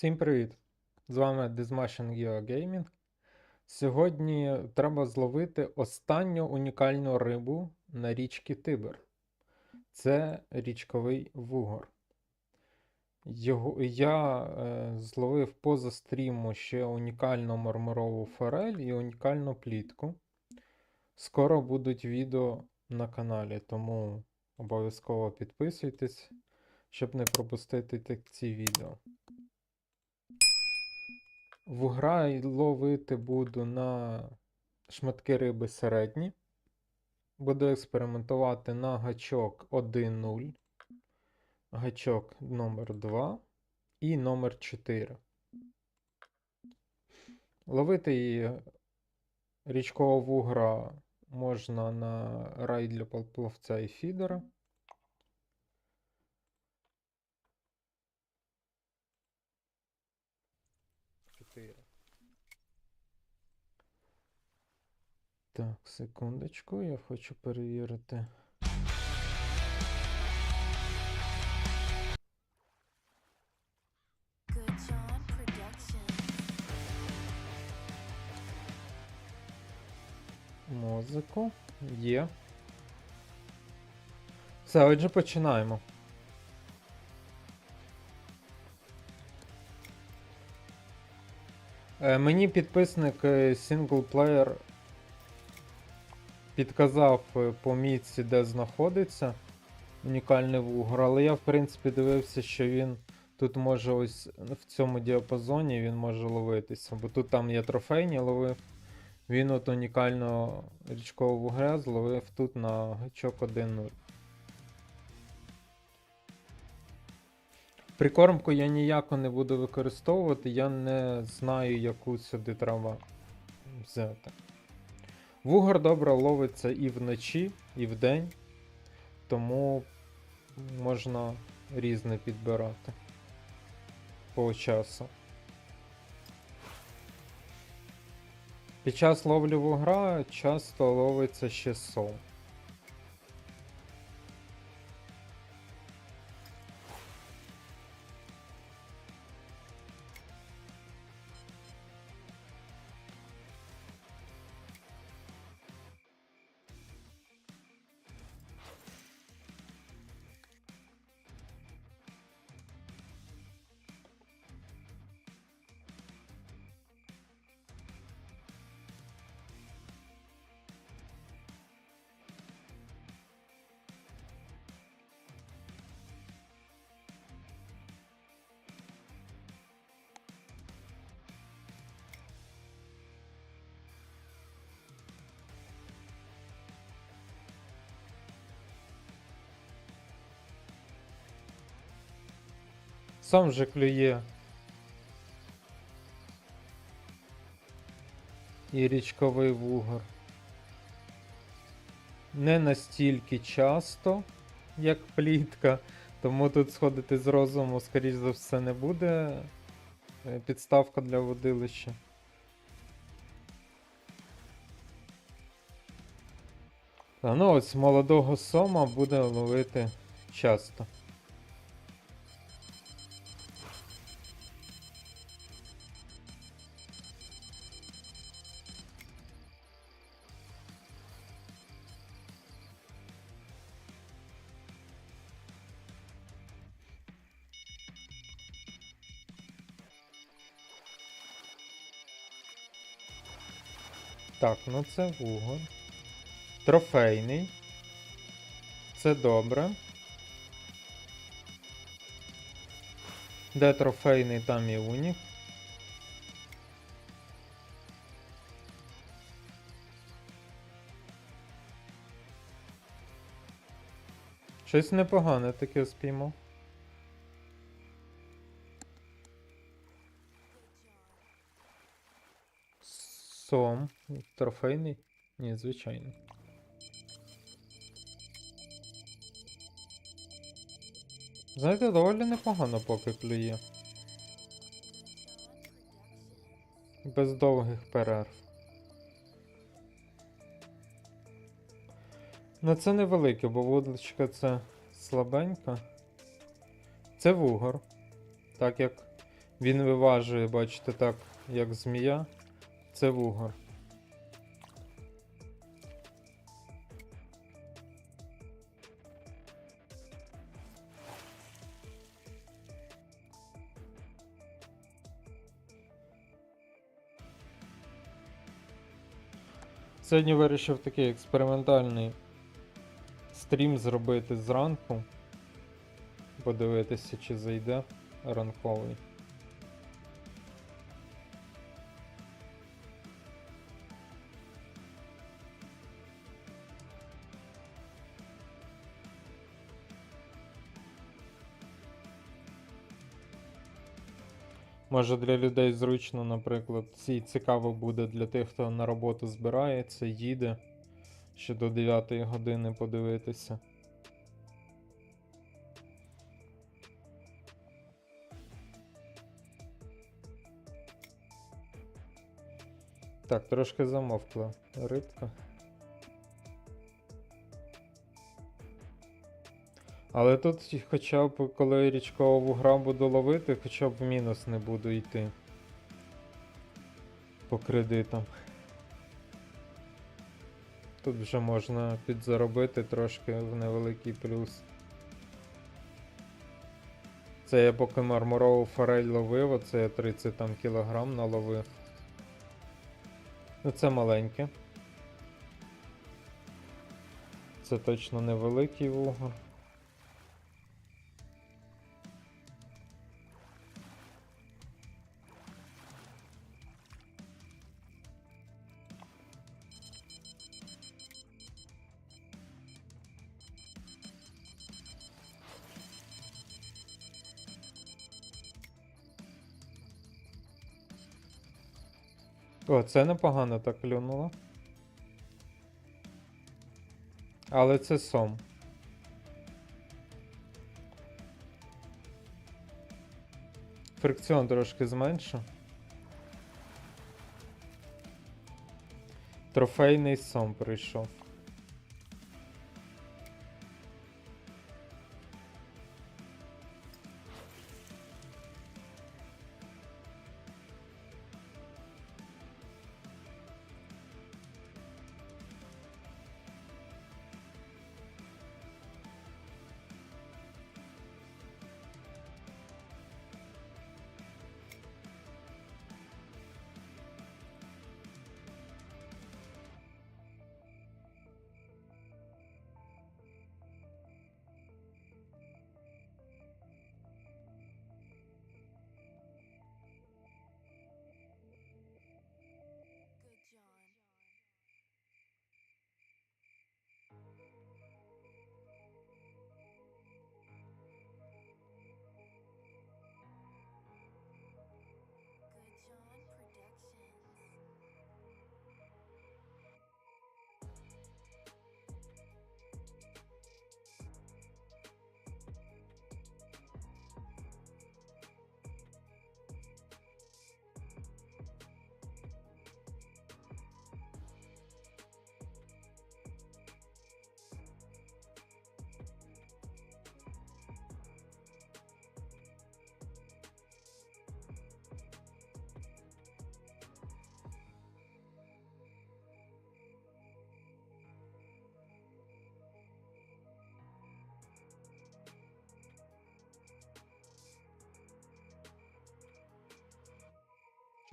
Всім привіт! З вами Dismation Geo Gaming. Сьогодні треба зловити останню унікальну рибу на річці Тибр. Це річковий вугор. Його, я е, зловив поза стріму ще унікальну мармурову форель і унікальну плітку. Скоро будуть відео на каналі, тому обов'язково підписуйтесь, щоб не пропустити ці відео. Вугра ловити буду на шматки риби середні. Буду експериментувати на гачок 1.0, гачок номер 2 і номер 4. Ловити її річкового вугра можна на рай для плавця і фідера. Так, секундочку, я хочу перевірити. Музику. Є. Все, отже, починаємо. Е, Мені підписник синглплеєр підказав е, по місці, де знаходиться унікальний вугор, але я, в принципі, дивився, що він тут може ось в цьому діапазоні він може ловитися. Бо тут там є трофейні ловив. Він от унікального річкового вугря зловив тут на гачок 1.0. Прикормку я ніяко не буду використовувати, я не знаю, яку сюди треба взяти. Вугор добре ловиться і вночі, і вдень, тому можна різне підбирати по часу. Під час ловлі вугра часто ловиться ще сом. Сам же клює. І річковий вугор. Не настільки часто, як плітка, тому тут сходити з розуму, скоріш за все, не буде. Е, Підставка для водилища. Та ну ось молодого сома буде ловити часто. Так, ну це вугор. Трофейний. Це добре. Де трофейний, там і унік. Щось непогане таке спіймав. Трофейний? Ні, звичайно. Знаєте, доволі непогано поки клює. Без довгих перерв. Ну це невелике, бо вудличка це слабенька. Це вугор. Так як Він виважує, бачите, так, як змія. Це вугор. Сьогодні вирішив такий експериментальний стрім зробити зранку. Подивитися, чи зайде ранковий. Може для людей зручно, наприклад, і цікаво буде для тих, хто на роботу збирається, їде ще до 9 години подивитися. Так, трошки замовкла рибка. Але тут хоча б коли річкового вугра буду ловити, хоча б в мінус не буду йти. По кредитам. Тут вже можна підзаробити трошки в невеликий плюс. Це я поки мармурову форель ловив, оце я 30 там кілограм наловив. Ну це маленьке. Це точно невеликий вугор. О, це непогано так клюнуло. Але це сом. Фрикціон трошки зменшу. Трофейний сом прийшов.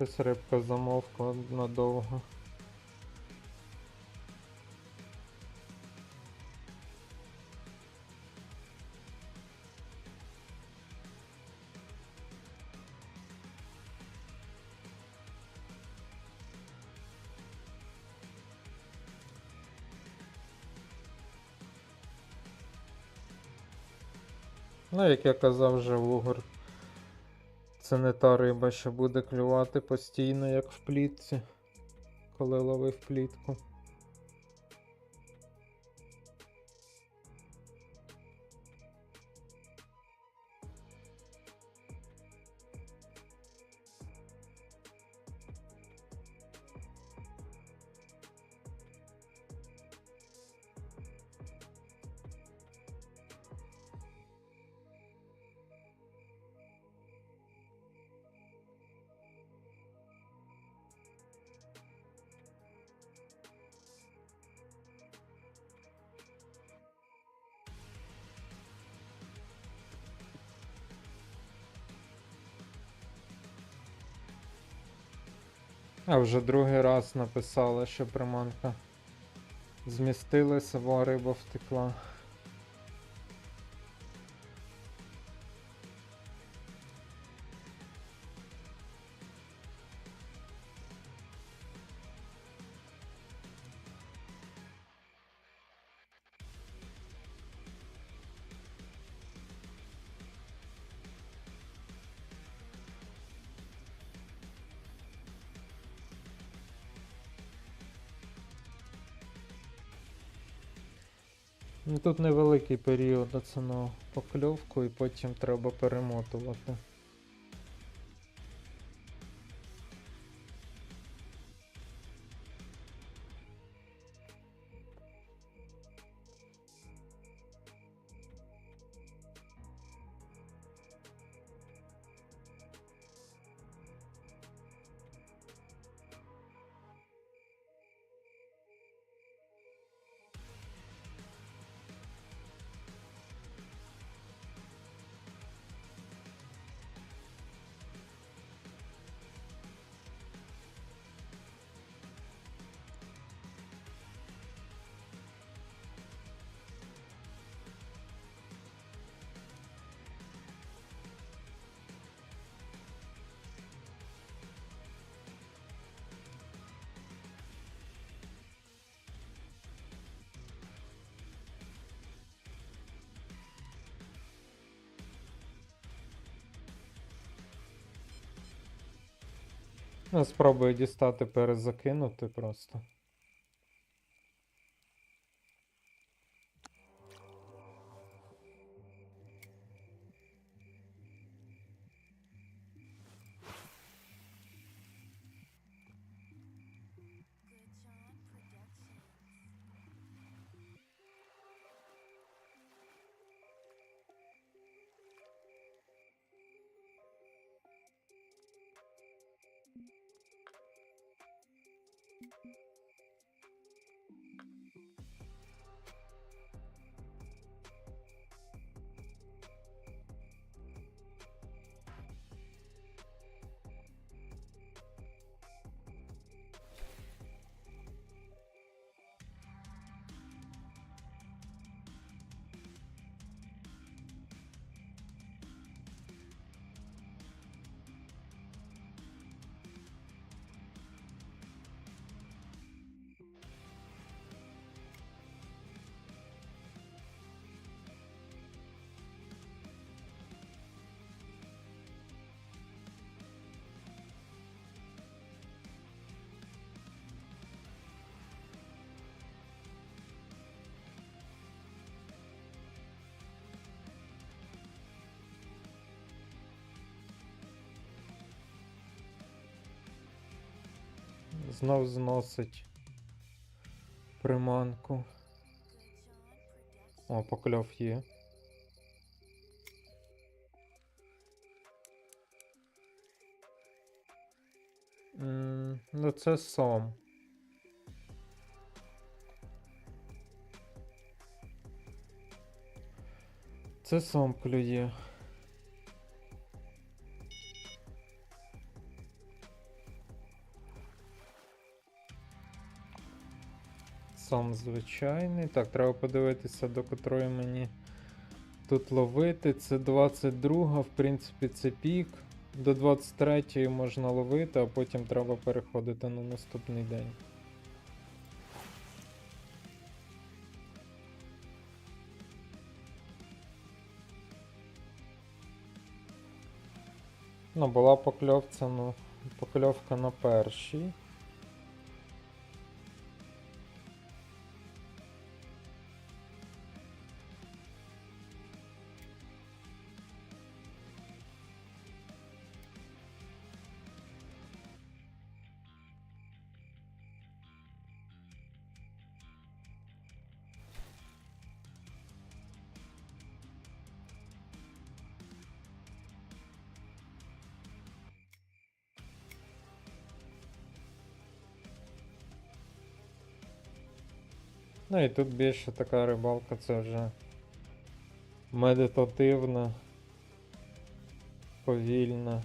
Щось рибка замовкла надовго. Ну, як я казав вже в вугор. Це не та риба, що буде клювати постійно, як в плітці, коли ловив плітку. А вже другий раз написала, що приманка змістилася, бо риба втекла. Тут невеликий період на ціну покльовку і потім треба перемотувати. Ну, спробую дістати, перезакинути просто. Знов зносить приманку. О, покльов є. Ну, це сом. Це сом клює. Сом звичайний. Так, треба подивитися, до котрої мені тут ловити. Це 22, в принципі, це пік. До 23 можна ловити, а потім треба переходити на наступний день. Ну, була покльовця, ну, покльовка на першій. Ну і тут більше така рибалка, це вже медитативна, повільна.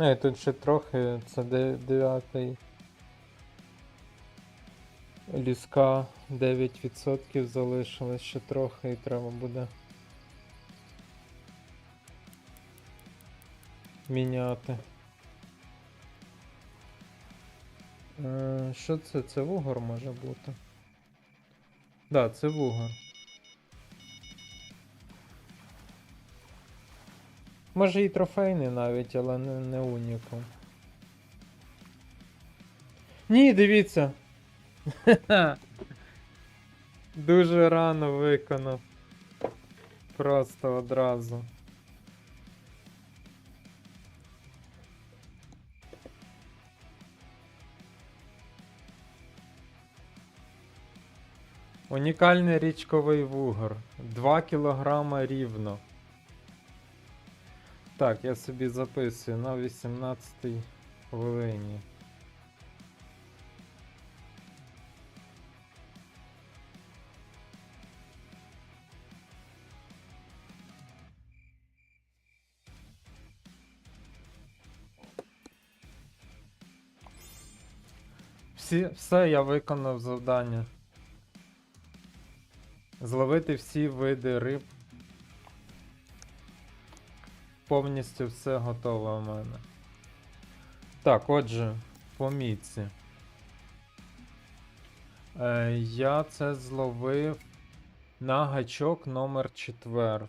Ну і тут ще трохи, це де- дев'ятий. Ліска 9% залишилось ще трохи і треба буде міняти. Е, що це? Це вугор може бути? Так, да, це вугор. Може і трофейний навіть, але не, не унікум. Ні, дивіться. Дуже рано виконав. Просто одразу. Унікальний річковий вугор. 2 кілограма рівно. Так, я собі записую на 18 хвилині. Всі, все, я виконав завдання. Зловити всі види риб. Повністю все готове у мене. Так, отже, по міці. Е, я це зловив на гачок номер 4.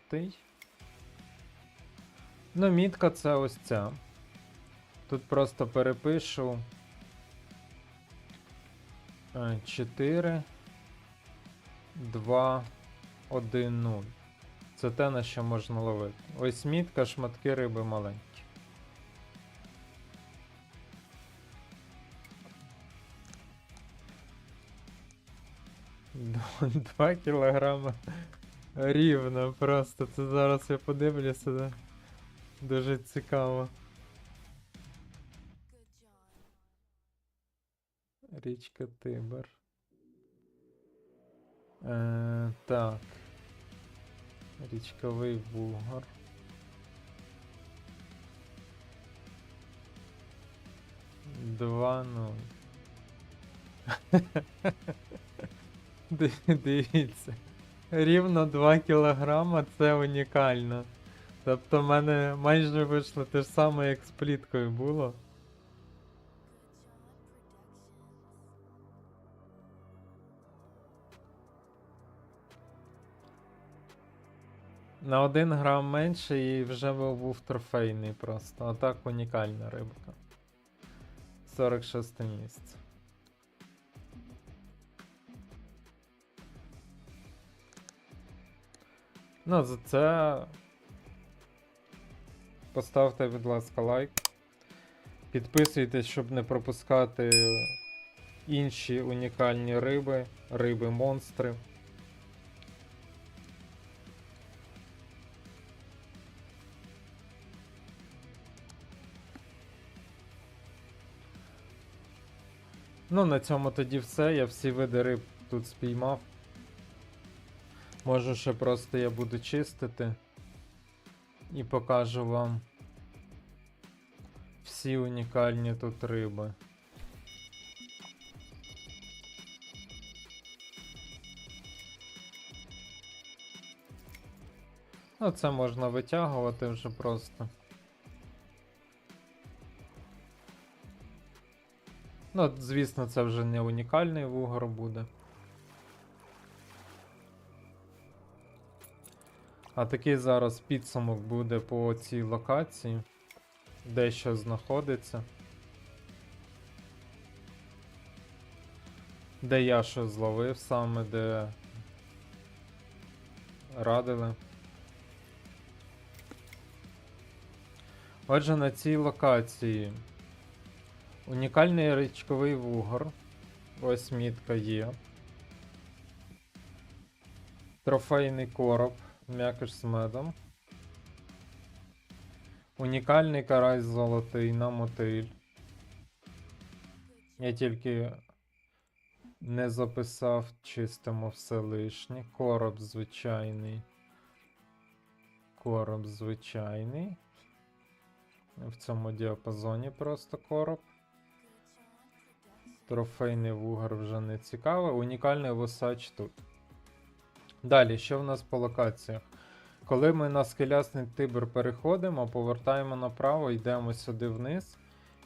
Ну, мітка це ось ця. Тут просто перепишу. 4, 2, 1, 0. Це те, на що можна ловити. Ось мітка, шматки риби маленькі. Два кілограма рівно просто. Це зараз я подивлюся. да. Дуже цікаво. Річка Тибр. Е, так. Річковий вугор. Два нуль. Ди- Дивіться. Рівно 2 кілограма це унікально. Тобто в мене майже вийшло те ж саме, як з пліткою було. На 1 грам менше і вже був трофейний просто. А так унікальна рибка. 46 місце. Ну, за це поставте, будь ласка, лайк. Підписуйтесь, щоб не пропускати інші унікальні риби, риби-монстри. Ну, на цьому тоді все. Я всі види риб тут спіймав. Можу ще просто я буду чистити і покажу вам всі унікальні тут риби. Ну, це можна витягувати вже просто. Ну, звісно, це вже не унікальний вугор буде. А такий зараз підсумок буде по цій локації, де що знаходиться. Де я що зловив саме, де радили. Отже, на цій локації унікальний річковий вугор. Ось мітка є. Трофейний короб, м'якиш з медом. Унікальний карась золотий на мотиль. Я тільки не записав, чистимо все лишнє. Короб звичайний. Короб звичайний. В цьому діапазоні просто короб. Трофейний вугар вже не цікавий. Унікальний вусач тут. Далі, що в нас по локаціях? Коли ми на скелясний тибр переходимо, повертаємо направо, йдемо сюди вниз.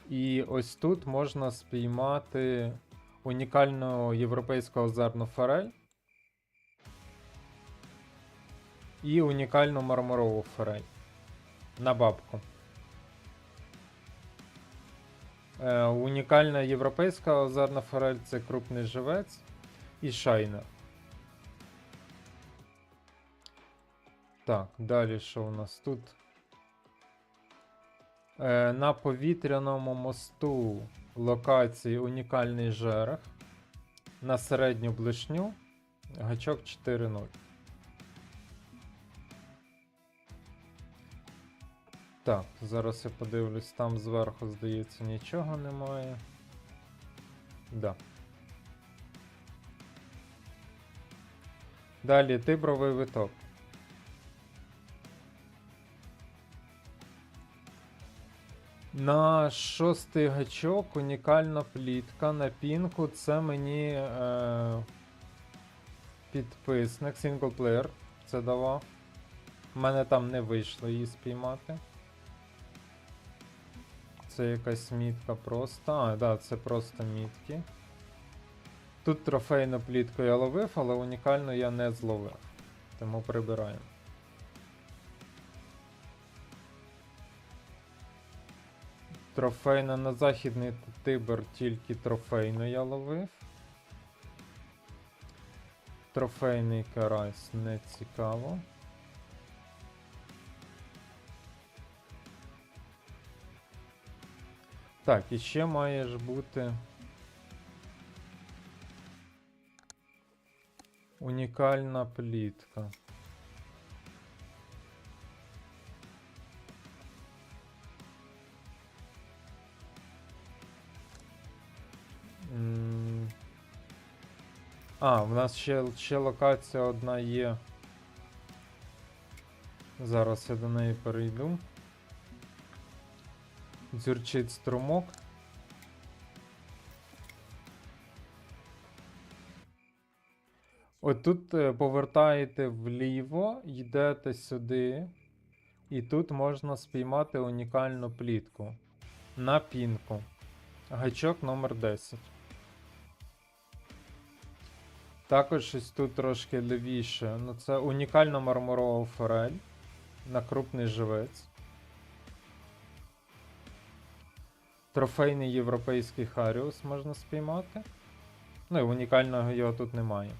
І ось тут можна спіймати унікальну європейську озерну форель і унікальну мармурову форель на бабку. Е, унікальна європейська озерна форель це крупний живець і шайнер. Так, далі що у нас тут? Е, на повітряному мосту локації унікальний жерех. На середню блишню гачок 4.0. Так, зараз я подивлюсь, там зверху, здається, нічого немає. Да. Далі тибровий виток. На шостий гачок унікальна плітка на пінку. Це мені е, підписник, синглплеєр це давав. У мене там не вийшло її спіймати. Це якась мітка просто. А, да, це просто мітки. Тут трофейну плітку я ловив, але унікальну я не зловив. Тому прибираємо. Трофейна на західний тибр тільки трофейну я ловив. Трофейний карась не цікаво. Так, і ще має ж бути. Унікальна плітка. А, в нас ще, ще локація одна є. Зараз я до неї перейду. Дзюрчить струмок. От тут е, повертаєте вліво, йдете сюди, і тут можна спіймати унікальну плітку на пінку. Гачок номер 10. Також ось тут трошки лівіше. Ну, це унікальна мармурова форель на крупний живець. Трофейний європейський Харіус можна спіймати. Ну і унікального його тут немає.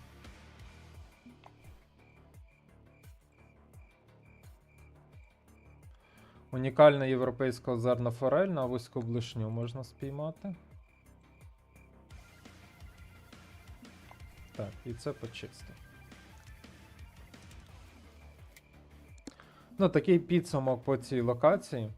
Унікальна європейська озерна форель на вузьку блишню можна спіймати. Так, і це почистив. Ну, такий підсумок по цій локації.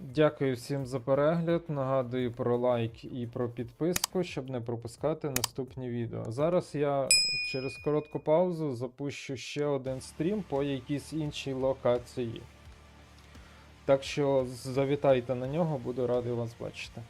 Дякую всім за перегляд. Нагадую про лайк і про підписку, щоб не пропускати наступні відео. Зараз я через коротку паузу запущу ще один стрім по якійсь іншій локації. Так що завітайте на нього, буду радий вас бачити.